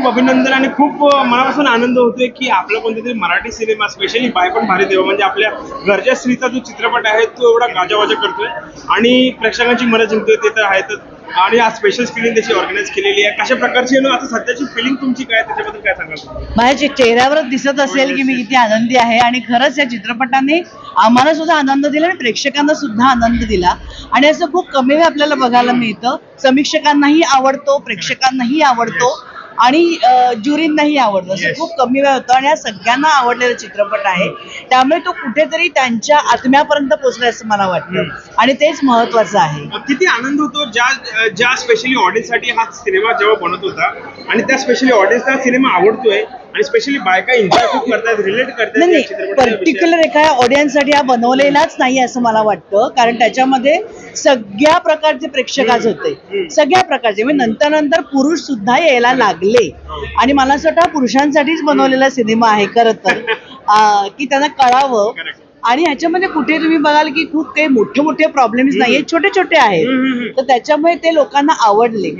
खूप अभिनंदन आणि खूप मनापासून आनंद होतोय की आपला कोणता तरी मराठी सिनेमा स्पेशली बाय पण भारी देवा म्हणजे आपल्या घरच्या स्त्रीचा जो चित्रपट आहे तो एवढा गाजावाजा करतोय. आणि प्रेक्षकांची मनं जिंकतोय ते तर आहेतच. आणि आज स्पेशल स्क्रीनिंग त्याची ऑर्गनाईज केलेली आहे. कशा प्रकारची आहे ना आता सध्याची फिलिंग तुमची काय त्याच्याबद्दल काय सांगाल? तुम्ही? माझ्या चेहऱ्यावरच दिसत असेल की मी किती आनंदी आहे. आणि खरंच या चित्रपटाने आम्हाला सुद्धा आनंद दिला आणि प्रेक्षकांना सुद्धा आनंद दिला. आणि असं खूप कमी वेळ आपल्याला बघायला मिळतं. समीक्षकांनाही आवडतो प्रेक्षकांनाही आवडतो. आणि ज्युरींनाही आवडतो. असं. खूप कमी वेळ होतं आणि हा सगळ्यांना आवडलेला चित्रपट आहे. त्यामुळे तो कुठेतरी त्यांच्या आत्म्यापर्यंत पोहोचला असं मला वाटतं. आणि तेच महत्वाचं आहे. किती आनंद होतो ज्या ज्या स्पेशली ऑडियन्ससाठी हा सिनेमा जेव्हा बनत होता आणि त्या स्पेशली ऑडियन्सला सिनेमा आवडतोय आणि स्पेशली बायका एन्जॉय खूप करतात रिलेट करतात नाही नाही. पर्टिक्युलर एका ऑडियन्ससाठी हा बनवलेलाच नाही असं मला वाटतं. कारण त्याच्यामध्ये सगळ्या प्रकारचे प्रेक्षक आज. होते. सगळ्या प्रकारचे. म्हणजे नंतर नंतर पुरुष सुद्धा यायला लागले. आणि मला असं वाटतं पुरुषांसाठीच बनवलेला सिनेमा आहे खरं तर. की त्यांना कळावं. आणि ह्याच्यामध्ये कुठे तुम्ही बघाल की खूप काही मोठे मोठे प्रॉब्लेम्स नाहीये. छोटे छोटे आहेत. तर त्याच्यामुळे ते लोकांना आवडले.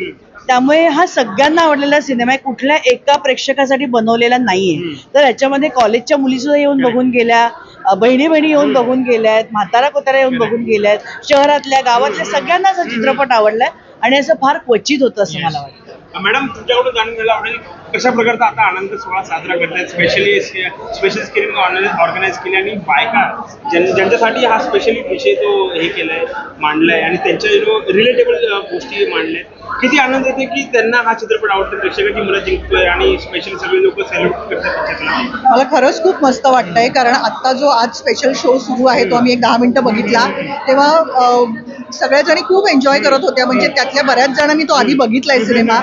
त्यामुळे हा सगळ्यांना आवडलेला सिनेमा आहे. कुठल्या एका प्रेक्षकासाठी बनवलेला नाहीये. तर याच्यामध्ये कॉलेजच्या मुली सुद्धा येऊन बघून गेल्या. बहिणी बहिणी येऊन बघून गेल्या. आहेत म्हातारा कोतारा येऊन बघून गेल्या. आहेत शहरातल्या गावातल्या सगळ्यांनाच हा चित्रपट आवडलाय. आणि असं फार क्वचित होतं असं मला वाटतं. मॅडम तुमच्याकडून जाणून घ्यायला आवडेल कशा प्रकारचा आता आनंद सोहळा साजरा करतात स्पेशली स्पेशल स्क्रीन ऑर्गनाईज केली आणि बायका ज्यां ज्यांच्यासाठी हा स्पेशली विषय तो हे केलाय मांडलाय आणि त्यांच्या रिलेटेबल गोष्टी मांडल्या किती आनंद येते की त्यांना हा चित्रपट आवडतो प्रेक्षकाची मनं जिंकतोय आणि स्पेशल सगळे लोक सेलिब्रेट करतात त्याच्यातला. मला खरंच खूप मस्त वाटतंय कारण आत्ता जो आज स्पेशल शो सुरू आहे तो आम्ही एक दहा मिनिटं बघितला. तेव्हा सगळ्या सगळ्याजणी खूप एन्जॉय करत होत्या म्हणजे त्यातल्या बऱ्याच जणांनी तो आधी बघितलाय सिनेमा.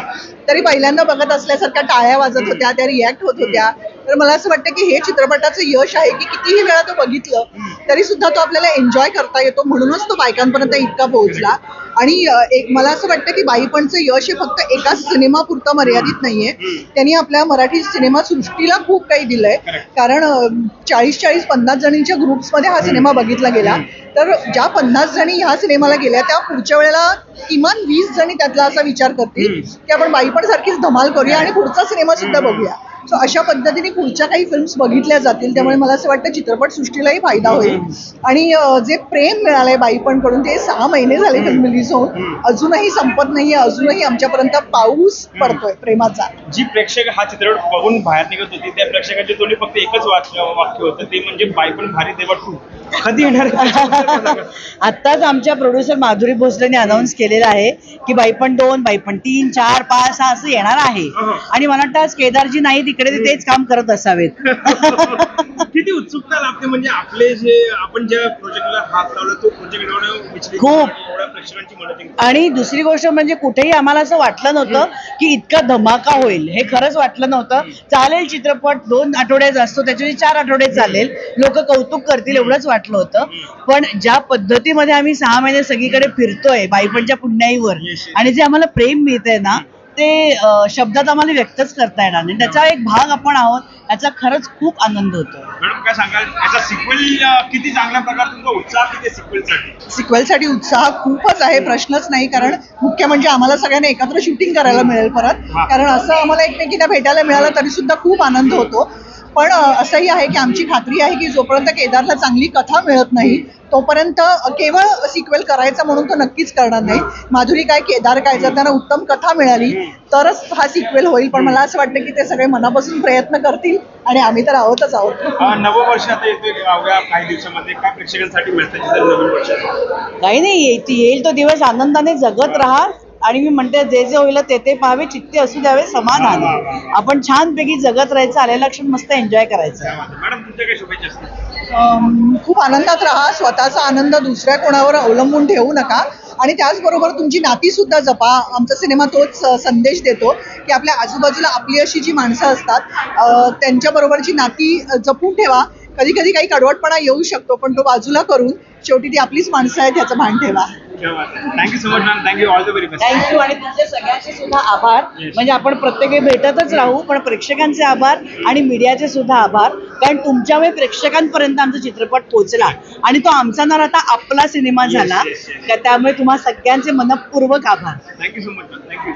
तरी पहिल्यांदा बघत असल्यासारख्या टाळ्या वाजत होत्या त्या रिॲक्ट होत होत्या. तर मला असं वाटतं की हे चित्रपटाचं यश आहे की कितीही वेळा तो बघितलं तरी सुद्धा तो आपल्याला एन्जॉय करता येतो म्हणूनच तो बायकांपर्यंत इतका पोहोचला. आणि एक मला असं वाटतं की बाईपणचं यश हे फक्त एकाच सिनेमापुरतं मर्यादित नाहीये. त्यांनी आपल्या मराठी सिनेमा सृष्टीला खूप काही दिलंय. कारण चाळीस चाळीस पन्नास जणींच्या ग्रुप्समध्ये हा सिनेमा बघितला गेला. तर ज्या पन्नास जणी ह्या सिनेमाला गेल्या त्या पुढच्या वेळेला किमान वीस जणी त्यातला असा विचार करतील की आपण बाईपण सारखीच धमाल करूया आणि पुढचा सिनेमा सुद्धा बघूया. सो अशा पद्धतीने पुढच्या काही फिल्म्स बघितल्या जातील त्यामुळे मला असं वाटतं चित्रपट सृष्टीलाही फायदा होईल. आणि जे प्रेम मिळालंय बाईपणकडून ते सहा महिने झाले फिल्म रिलीज होऊन अजूनही संपत नाहीये अजूनही आमच्यापर्यंत पाऊस पडतोय प्रेमाचा. जी प्रेक्षक हा चित्रपट बघून बाहेर निघत होती त्या प्रेक्षकांच्या तोंडी फक्त एकच वाक्य वाक्य होतं. ते म्हणजे बाय पण भारी देवा टू कधी येणार? आत्ताच आमच्या प्रोड्युसर माधुरी भोसलेने अनाऊन्स केलेलं आहे की बाईपण दोन बाईपण तीन चार पाच सहा असं येणार आहे. आणि मला वाटतं आज केदारजी नाही तिकडे ते तेच काम करत असावेत. किती उत्सुकता लागते म्हणजे आपले जे आपण ज्या प्रोजेक्टला हात लावला तो प्रोजेक्ट एवढं विचलित खूप. आणि दुसरी गोष्ट म्हणजे कुठेही आम्हाला असं वाटलं नव्हतं की इतका धमाका होईल. हे खरंच वाटलं नव्हतं. चालेल चित्रपट दोन आठवड्याचा असतो त्याच्यामध्ये चार आठवडे चालेल. लोक कौतुक करतील एवढंच वाटलं होतं. पण ज्या पद्धतीमध्ये आम्ही सहा महिने सगळीकडे फिरतोय बाईपणच्या पुण्याईवर. आणि जे आम्हाला प्रेम मिळतंय ना ते शब्दात आम्हाला व्यक्तच करता येणार नाही. त्याचा एक भाग आपण आहोत याचा खरंच खूप आनंद होतो. मॅडम काय सांगाल? याचा सिक्वेल किती चांगल्या प्रकारे तुमचा उत्साह किती सिक्वेलसाठी सिक्वेलसाठी उत्साह खूपच आहे प्रश्नच नाही कारण मुख्य म्हणजे आम्हाला सगळ्यांना एकत्र शूटिंग करायला मिळेल परत. हा. कारण असं आम्हाला एकमेकींना भेटायला मिळालं तरी सुद्धा खूप आनंद होतो. पण असंही आहे की आमची खात्री आहे की जोपर्यंत केदारला चांगली कथा मिळत नाही तोपर्यंत केवळ सिक्वेल करायचा म्हणून तो नक्कीच करणार नाही. माधुरी काय केदार काय जर त्यांना उत्तम कथा मिळाली तरच हा सिक्वेल होईल. पण मला असं वाटतं की ते सगळे मनापासून प्रयत्न करतील आणि आम्ही तर आहोतच आहोत. नववर्ष आता येतोय अवघ्या काही दिवसामध्ये काय प्रेक्षकांसाठी काही नाही येईल येईल तो दिवस आनंदाने जगत राहा. आणि मी म्हणते जे जे होईल ते ते पाहावे चित्ते असू द्यावे समाधान आपण छानपैकी जगत राहायचं आलेला क्षण मस्त एन्जॉय करायचं. खूप आनंदात राहा स्वतःचा आनंद दुसऱ्या कोणावर अवलंबून ठेवू नका. आणि त्याचबरोबर तुमची नाती सुद्धा जपा. आमचा सिनेमा तोच संदेश देतो की आपल्या आजूबाजूला आपली अशी जी माणसं असतात त्यांच्याबरोबरची नाती जपून ठेवा. कधी कधी काही कडवटपणा येऊ शकतो पण तो बाजूला करून शेवटी ती आपलीच माणसं आहेत ह्याचं भान ठेवा. Thank you so much ma'am thank you all the very best thank you आणि सगळ्यांचे सुद्धा आभार. म्हणजे आपण प्रत्येक वेळी भेटतच राहू पण प्रेक्षकांचे आभार आणि मीडियाचे सुद्धा आभार. कारण तुमच्यामुळे प्रेक्षकांपर्यंत आमचा चित्रपट पोहोचला. आणि तो आमचा न राहता आपला सिनेमा झाला. त्यामुळे तुम्हा सगळ्यांचे मनपूर्वक आभार. Thank you so much thank you